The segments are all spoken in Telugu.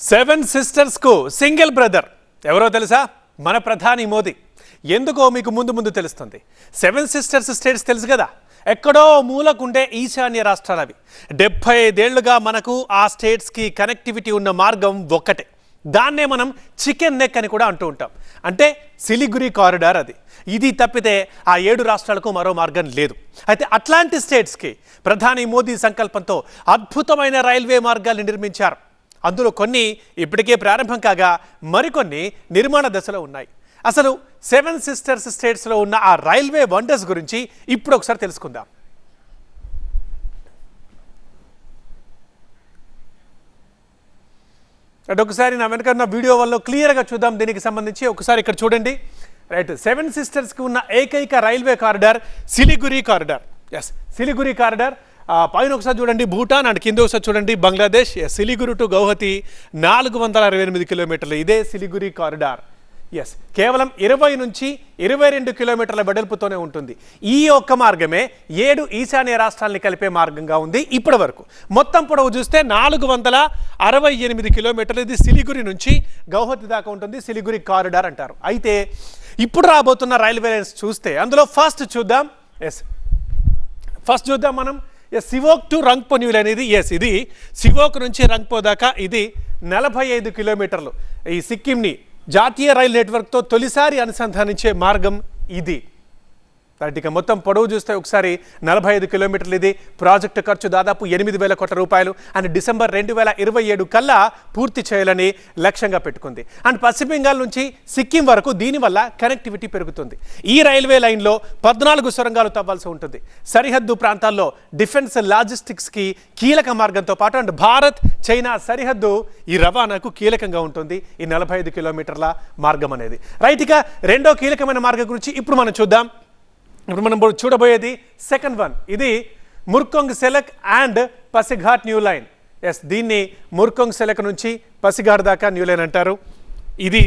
సెవెన్ సిస్టర్స్కు సింగిల్ బ్రదర్ ఎవరో తెలుసా మన ప్రధాని మోదీ ఎందుకో మీకు ముందు ముందు తెలుస్తుంది సెవెన్ సిస్టర్స్ స్టేట్స్ తెలుసు కదా ఎక్కడో మూలకుండే ఈశాన్య రాష్ట్రాలవి డెబ్బై ఐదేళ్ళుగా మనకు ఆ స్టేట్స్కి కనెక్టివిటీ ఉన్న మార్గం ఒక్కటే దాన్నే మనం చికెన్ నెక్ అని కూడా అంటూ ఉంటాం అంటే సిలిగురి కారిడార్ అది ఇది తప్పితే ఆ ఏడు రాష్ట్రాలకు మరో మార్గం లేదు. అయితే అట్లాంటి స్టేట్స్కి ప్రధాని మోదీ సంకల్పంతో అద్భుతమైన రైల్వే మార్గాలు నిర్మించారు. అందులో కొన్ని ఇప్పటికే ప్రారంభం కాగా మరికొన్ని నిర్మాణ దశలో ఉన్నాయి. అసలు సెవెన్ సిస్టర్స్ స్టేట్స్లో ఉన్న ఆ రైల్వే వండర్స్ గురించి ఇప్పుడు ఒకసారి తెలుసుకుందాం. అంటే ఒకసారి నా వెనక ఉన్న వీడియో వల్ల క్లియర్గా చూద్దాం. దీనికి సంబంధించి ఒకసారి ఇక్కడ చూడండి. రైట్ సెవెన్ సిస్టర్స్కి ఉన్న ఏకైక railway corridor Siliguri corridor. Yes Siliguri corridor పైన ఒకసారి చూడండి భూటాన్ అండ్ కింద ఒకసారి చూడండి బంగ్లాదేశ్ సిలిగురు టు గౌహతి నాలుగు వందల అరవై ఎనిమిది కిలోమీటర్లు. ఇదే సిలిగురి కారిడార్. ఎస్ కేవలం ఇరవై నుంచి ఇరవై రెండు కిలోమీటర్ల వెడల్పుతోనే ఉంటుంది. ఈ ఒక్క మార్గమే ఏడు ఈశాన్య రాష్ట్రాల్ని కలిపే మార్గంగా ఉంది ఇప్పటి వరకు మొత్తం పొడవు చూస్తే నాలుగు వందల అరవై ఎనిమిది కిలోమీటర్లు. ఇది సిలిగురి నుంచి గౌహతి దాకా ఉంటుంది. సిలిగురి కారిడార్ అంటారు. అయితే ఇప్పుడు రాబోతున్న రైల్వే లైన్స్ చూస్తే అందులో ఫస్ట్ చూద్దాం. ఎస్ ఫస్ట్ చూద్దాం మనం. Yes Sivok to Rangpo new అనేది ఎస్ ఇది సివోక్ నుంచి రంగ్పో దాకా ఇది నలభై ఐదు కిలోమీటర్లు. ఈ సిక్కింని జాతీయ రైలు నెట్వర్క్తో తొలిసారి అనుసంధానించే మార్గం ఇది. రైట్ ఇక మొత్తం పొడవు చూస్తే ఒకసారి నలభై ఐదు కిలోమీటర్లు ఇది. ప్రాజెక్టు ఖర్చు దాదాపు ఎనిమిది వేల కోట్ల రూపాయలు. అండ్ డిసెంబర్ రెండు వేల ఇరవై ఏడు కల్లా పూర్తి చేయాలని లక్ష్యంగా పెట్టుకుంది. అండ్ పశ్చిమ బెంగాల్ నుంచి సిక్కిం వరకు దీనివల్ల కనెక్టివిటీ పెరుగుతుంది. ఈ రైల్వే లైన్లో పద్నాలుగు సొరంగాలు తవ్వాల్సి ఉంటుంది. సరిహద్దు ప్రాంతాల్లో డిఫెన్స్ లాజిస్టిక్స్కి కీలక మార్గంతో పాటు అండ్ భారత్ చైనా సరిహద్దు ఈ రవాణాకు కీలకంగా ఉంటుంది. ఈ నలభై ఐదు కిలోమీటర్ల మార్గం అనేది. రైట్ ఇక రెండో కీలకమైన మార్గం గురించి ఇప్పుడు మనం చూద్దాం. ఇప్పుడు మనం చూడబోయేది సెకండ్ వన్ ఇది Murkong Selek and Pasighat new line. Yes దీన్ని ముర్కొంగ్ సెలక్ నుంచి పసిఘాట్ దాకా న్యూ లైన్ అంటారు. ఇది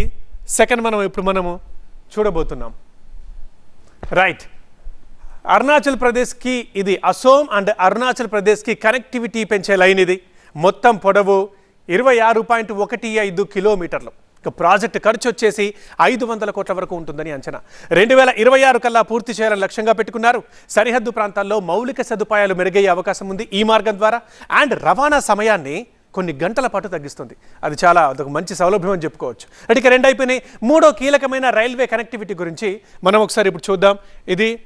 సెకండ్ మనం ఇప్పుడు మనము చూడబోతున్నాం. రైట్ అరుణాచల్ ప్రదేశ్కి ఇది అసోం అండ్ అరుణాచల్ ప్రదేశ్కి కనెక్టివిటీ పెంచే లైన్ ఇది. మొత్తం పొడవు ఇరవై ఆరు పాయింట్ ఒకటి ఐదు కిలోమీటర్లు. ఇక ప్రాజెక్ట్ ఖర్చు వచ్చేసి ఐదు వందల కోట్ల వరకు ఉంటుందని అంచనా. రెండు వేల ఇరవై ఆరు కల్లా పూర్తి చేయాలని లక్ష్యంగా పెట్టుకున్నారు. సరిహద్దు ప్రాంతాల్లో మౌలిక సదుపాయాలు మెరుగయ్యే అవకాశం ఉంది ఈ మార్గం ద్వారా. అండ్ రవాణా సమయాన్ని కొన్ని గంటల పాటు తగ్గిస్తుంది. అది చాలా అదొక మంచి సౌలభ్యం అని చెప్పుకోవచ్చు. అంటే ఇక రెండు అయిపోయినాయి. మూడో కీలకమైన రైల్వే కనెక్టివిటీ గురించి మనం ఒకసారి ఇప్పుడు చూద్దాం. ఇది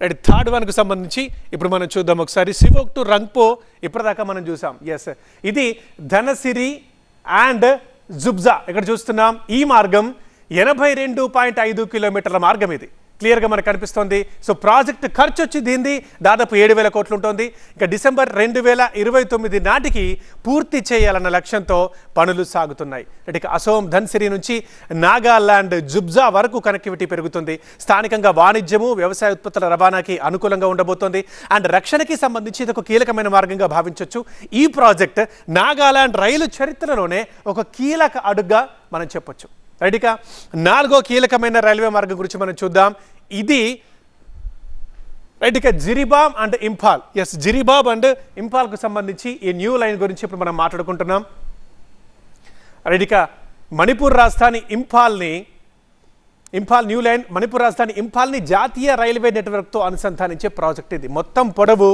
రైట్ థర్డ్ వన్కు సంబంధించి ఇప్పుడు మనం చూద్దాం ఒకసారి. సివోక్ టు రంగ్పో ఇప్పటిదాకా మనం చూసాం. ఎస్ ఇది ధనసిరి అండ్ జుబ్జా. ఇక్కడ చూస్తున్నాం? ఈ మార్గం ఎనభై రెండు పాయింట్ ఐదు కిలోమీటర్ల మార్గం ఇది. క్లియర్గా మనకు కనిపిస్తోంది. సో ప్రాజెక్ట్ ఖర్చు వచ్చి దీనిది దాదాపు ఏడు వేల కోట్లు ఉంటుంది ఇక డిసెంబర్ రెండు వేల ఇరవై తొమ్మిది నాటికి పూర్తి చేయాలన్న లక్ష్యంతో పనులు సాగుతున్నాయి. అంటే ఇక అసోం ధన్సిరి నుంచి నాగాలాండ్ జుబ్జా వరకు కనెక్టివిటీ పెరుగుతుంది. స్థానికంగా వాణిజ్యము వ్యవసాయ ఉత్పత్తుల రవాణాకి అనుకూలంగా ఉండబోతోంది. అండ్ రక్షణకి సంబంధించి ఇది ఒక కీలకమైన మార్గంగా భావించవచ్చు ఈ ప్రాజెక్ట్ నాగాలాండ్ రైలు చరిత్రలోనే ఒక కీలక అడుగ్గా మనం చెప్పొచ్చు. రైట్ ఇక నాలుగో కీలకమైన రైల్వే మార్గం గురించి మనం చూద్దాం. ఇది రైట్ ఇక Jiribam and Imphal. Yes Jiribam and ఇంఫాల్కు సంబంధించి ఈ న్యూ లైన్ గురించి ఇప్పుడు మనం మాట్లాడుకుంటున్నాం. రైట్ ఇక మణిపూర్ రాజధాని ఇంఫాల్ని ఇంఫాల్ న్యూ లైన్ మణిపూర్ రాజధాని ఇంఫాల్ని జాతీయ రైల్వే నెట్వర్క్తో అనుసంధానించే ప్రాజెక్ట్ ఇది. మొత్తం పొడవు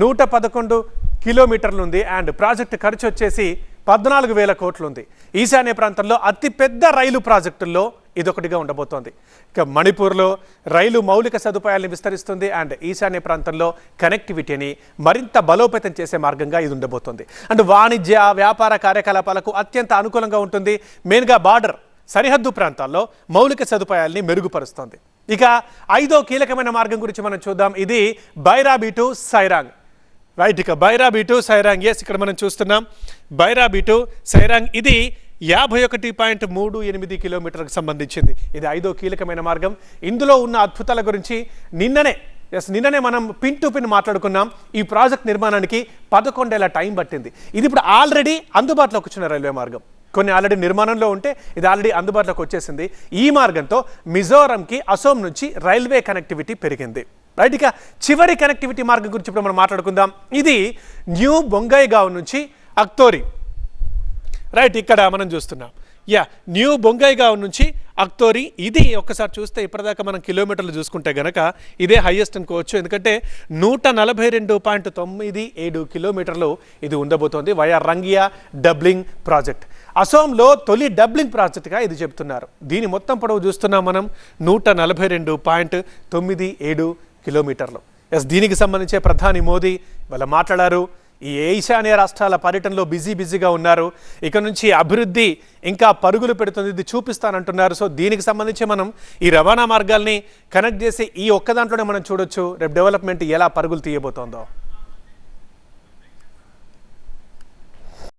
నూట పదకొండు కిలోమీటర్లు ఉంది అండ్ ప్రాజెక్ట్ ఖర్చు వచ్చేసి పద్నాలుగు వేల కోట్లు ఉంది ఈశాన్య ప్రాంతంలో అతిపెద్ద రైలు ప్రాజెక్టుల్లో ఇదొకటిగా ఉండబోతోంది. ఇక మణిపూర్లో రైలు మౌలిక సదుపాయాలను విస్తరిస్తుంది అండ్ ఈశాన్య ప్రాంతంలో కనెక్టివిటీని మరింత బలోపేతం చేసే మార్గంగా ఇది ఉండబోతోంది. అండ్ వాణిజ్య వ్యాపార కార్యకలాపాలకు అత్యంత అనుకూలంగా ఉంటుంది. మెయిన్గా బార్డర్ సరిహద్దు ప్రాంతాల్లో మౌలిక సదుపాయాల్ని మెరుగుపరుస్తోంది. ఇక ఐదో కీలకమైన మార్గం గురించి మనం చూద్దాం. ఇది బైరాబీ టు సైరాంగ్. రైట్ ఇక బైరాబీ టు సైరాంగ్ ఎస్ ఇక్కడ మనం చూస్తున్నాం. బైరాబీ టు సైరాంగ్ ఇది యాభై ఒకటి పాయింట్ మూడు ఎనిమిది కిలోమీటర్లకు సంబంధించింది. ఇది ఐదో కీలకమైన మార్గం. ఇందులో ఉన్న అద్భుతాల గురించి నిన్ననే ఎస్ నిన్ననే మనం పిన్ టు పిన్ మాట్లాడుకున్నాం. ఈ ప్రాజెక్ట్ నిర్మాణానికి పదకొండేళ్ళ టైం పట్టింది. ఇది ఇప్పుడు ఆల్రెడీ అందుబాటులోకి వచ్చిన రైల్వే మార్గం. కొన్ని ఆల్రెడీ నిర్మాణంలో ఉంటే ఇది ఆల్రెడీ అందుబాటులోకి వచ్చేసింది. ఈ మార్గంతో మిజోరంకి అసోం నుంచి రైల్వే కనెక్టివిటీ పెరిగింది. రైట్ ఇక చివరి కనెక్టివిటీ మార్గం గురించి ఇప్పుడు మనం మాట్లాడుకుందాం. ఇది న్యూ బొంగైగావ్ నుంచి అక్తోరి. రైట్ ఇక్కడ మనం చూస్తున్నాం. యా న్యూ బొంగైగావ్ నుంచి అక్తోరి. ఇది ఒక్కసారి చూస్తే ఇప్పటిదాకా మనం కిలోమీటర్లు చూసుకుంటే గనక ఇదే హైయెస్ట్ అనుకోవచ్చు. ఎందుకంటే నూట నలభై రెండు పాయింట్ తొమ్మిది ఏడు కిలోమీటర్లు ఇది ఉండబోతోంది వయా రంగియా డబ్లింగ్ ప్రాజెక్ట్. అసోంలో తొలి డబ్లింగ్ ప్రాజెక్ట్గా ఇది చెప్తున్నారు దీని మొత్తం పొడవు చూస్తున్నాం మనం. నూట నలభై రెండు పాయింట్ తొమ్మిది ఏడు కిలోమీటర్లు. ఎస్ దీనికి సంబంధించే ప్రధాని మోదీ వాళ్ళ మాట్లాడారు. ఈ ఈశాన్య రాష్ట్రాల పర్యటనలో బిజీ బిజీగా ఉన్నారు. ఇక నుంచి అభివృద్ధి ఇంకా పరుగులు పెడుతుంది ఇది చూపిస్తానంటున్నారు. సో దీనికి సంబంధించి మనం ఈ రవాణా మార్గాల్ని కనెక్ట్ చేసి ఈ ఒక్క దాంట్లోనే మనం చూడొచ్చు. రేపు డెవలప్మెంట్ ఎలా పరుగులు తీయబోతోందో.